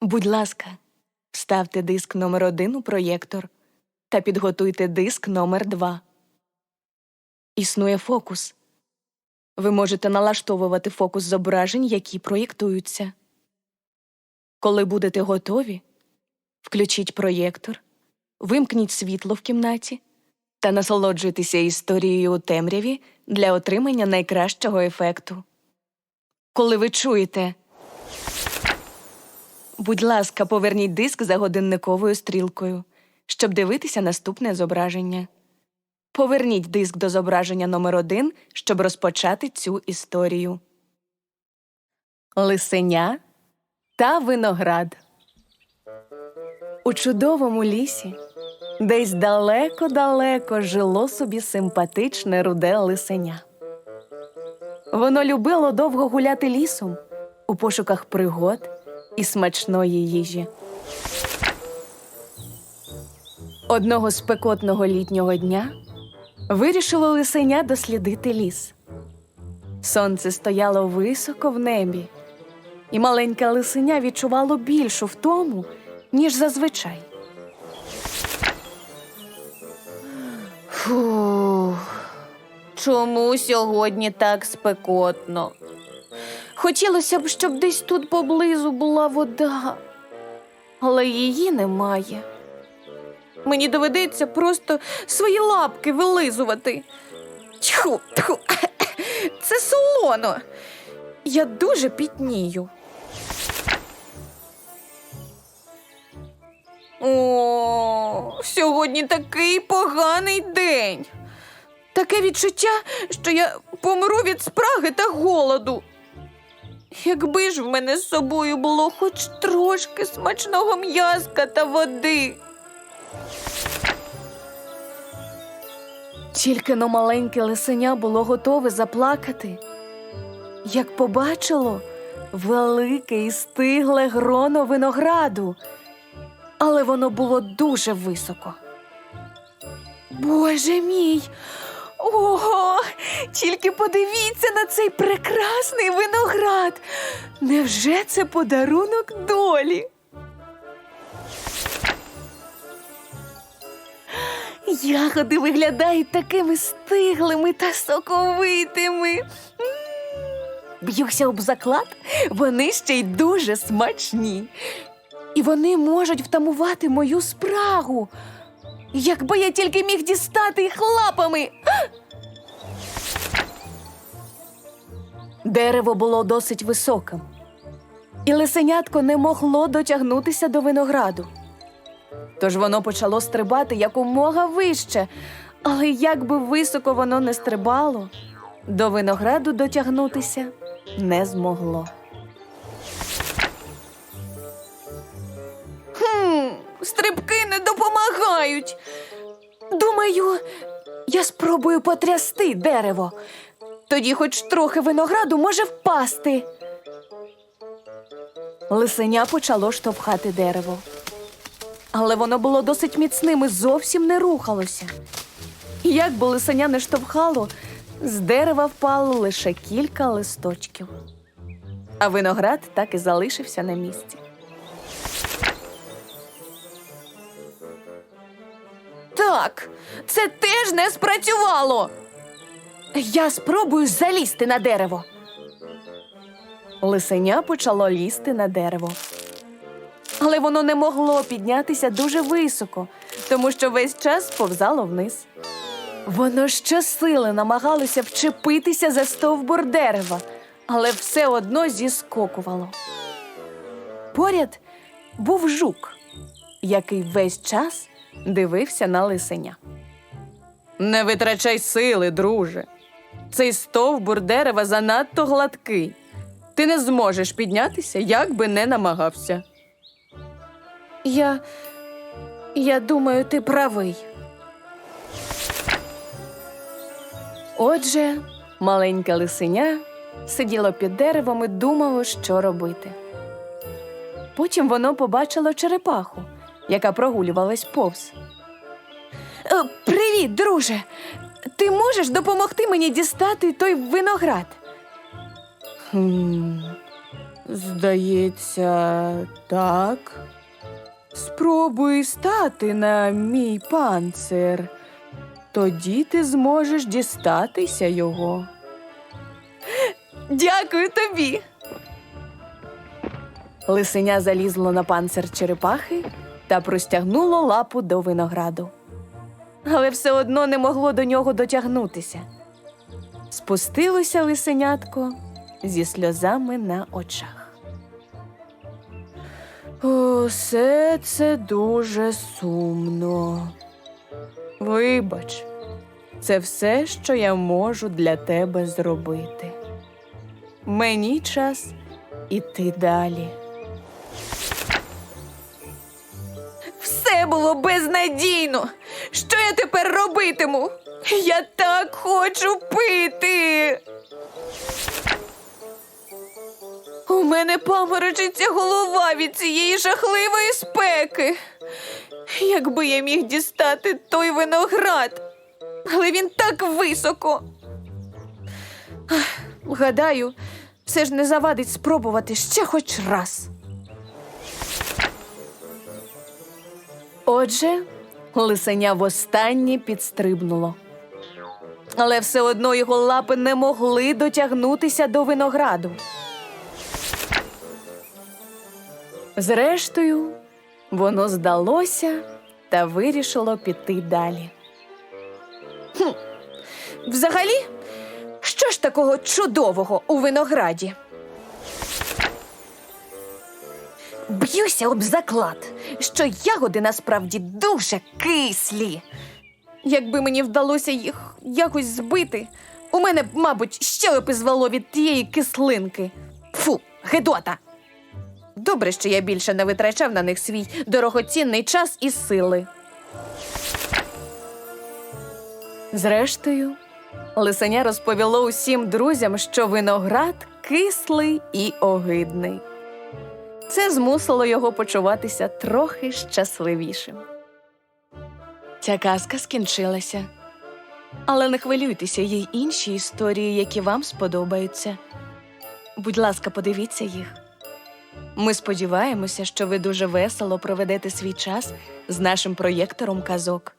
Будь ласка, вставте диск номер один у проєктор та підготуйте диск номер два. Існує фокус. Ви можете налаштовувати фокус зображень, які проєктуються. Коли будете готові, включіть проєктор, вимкніть світло в кімнаті та насолоджуйтеся історією у темряві для отримання найкращого ефекту. Коли ви чуєте, будь ласка, поверніть диск за годинниковою стрілкою, щоб дивитися наступне зображення. Поверніть диск до зображення номер один, щоб розпочати цю історію. Лисеня та виноград. У чудовому лісі, десь далеко-далеко жило собі симпатичне руде лисеня. Воно любило довго гуляти лісом у пошуках пригод і смачної їжі. Одного спекотного літнього дня вирішило лисеня дослідити ліс. Сонце стояло високо в небі, і маленьке лисеня відчувало більшу втому, ніж зазвичай. Фух, чому сьогодні так спекотно? Хотілося б, щоб десь тут поблизу була вода, але її немає. Мені доведеться просто свої лапки вилизувати. Тьху, тьху. Це солоно. Я дуже пітнію. О, сьогодні такий поганий день. Таке відчуття, що я помру від спраги та голоду. Якби ж в мене з собою було хоч трошки смачного м'язка та води. Тільки но маленьке лисеня було готове заплакати, як побачило велике і стигле гроно винограду, але воно було дуже високо. Боже мій! Ого! Тільки подивіться на цей прекрасний виноград. Невже це подарунок долі? Ягоди виглядають такими стиглими та соковитими. Б'юся об заклад, вони ще й дуже смачні. І вони можуть втамувати мою спрагу. Якби я тільки міг дістати їх лапами. Дерево було досить високим, і лисенятко не могло дотягнутися до винограду. Тож воно почало стрибати якомога вище, але як би високо воно не стрибало, до винограду дотягнутися не змогло. Допомагають. Думаю, я спробую потрясти дерево. Тоді хоч трохи винограду може впасти. Лисеня почало штовхати дерево. Але воно було досить міцним і зовсім не рухалося. І Як би лисеня не штовхало, з дерева впало лише кілька листочків. А виноград так і залишився на місці. Так, це теж не спрацювало. Я спробую залізти на дерево. Лисеня почало лізти на дерево. Але воно не могло піднятися дуже високо, тому що весь час сповзало вниз. Воно щосили намагалося вчепитися за стовбур дерева, але все одно зіскокувало. Поряд був жук, який весь час дивився на лисеня. Не витрачай сили, друже. Цей стовбур дерева занадто гладкий. Ти не зможеш піднятися, як би не намагався. Я. Я думаю, ти правий. Отже, маленьке лисеня сиділо під деревом і думало, що робити. Потім воно побачило черепаху, яка прогулювалась повз. Е, привіт, друже. Ти можеш допомогти мені дістати той виноград? Хм. Здається, так. Спробуй стати на мій панцир. Тоді ти зможеш дістатися його. Дякую тобі. Лисеня залізло на панцир черепахи та простягнуло лапу до винограду. Але все одно не могло до нього дотягнутися. Спустилося лисенятко зі сльозами на очах. Усе це дуже сумно. Вибач, це все, що я можу для тебе зробити. Мені час іти далі. Все було безнадійно. Що я тепер робитиму? Я так хочу пити. У мене паморочиться голова від цієї жахливої спеки. Якби я міг дістати той виноград, але він так високо. Гадаю, все ж не завадить спробувати ще хоч раз. Отже, лисеня востаннє підстрибнуло. Але все одно його лапи не могли дотягнутися до винограду. Зрештою, воно здалося та вирішило піти далі. Взагалі, що ж такого чудового у винограді? Б'юся об заклад, що ягоди насправді дуже кислі. Якби мені вдалося їх якось збити, у мене б, мабуть, щелепи звело від тієї кислинки. Фу, гедота. Добре, що я більше не витрачав на них свій дорогоцінний час і сили. Зрештою, лисеня розповіло усім друзям, що виноград кислий і огидний. Це змусило його почуватися трохи щасливішим. Ця казка скінчилася. Але не хвилюйтеся, є й інші історії, які вам сподобаються. Будь ласка, подивіться їх. Ми сподіваємося, що ви дуже весело проведете свій час з нашим проєктором казок.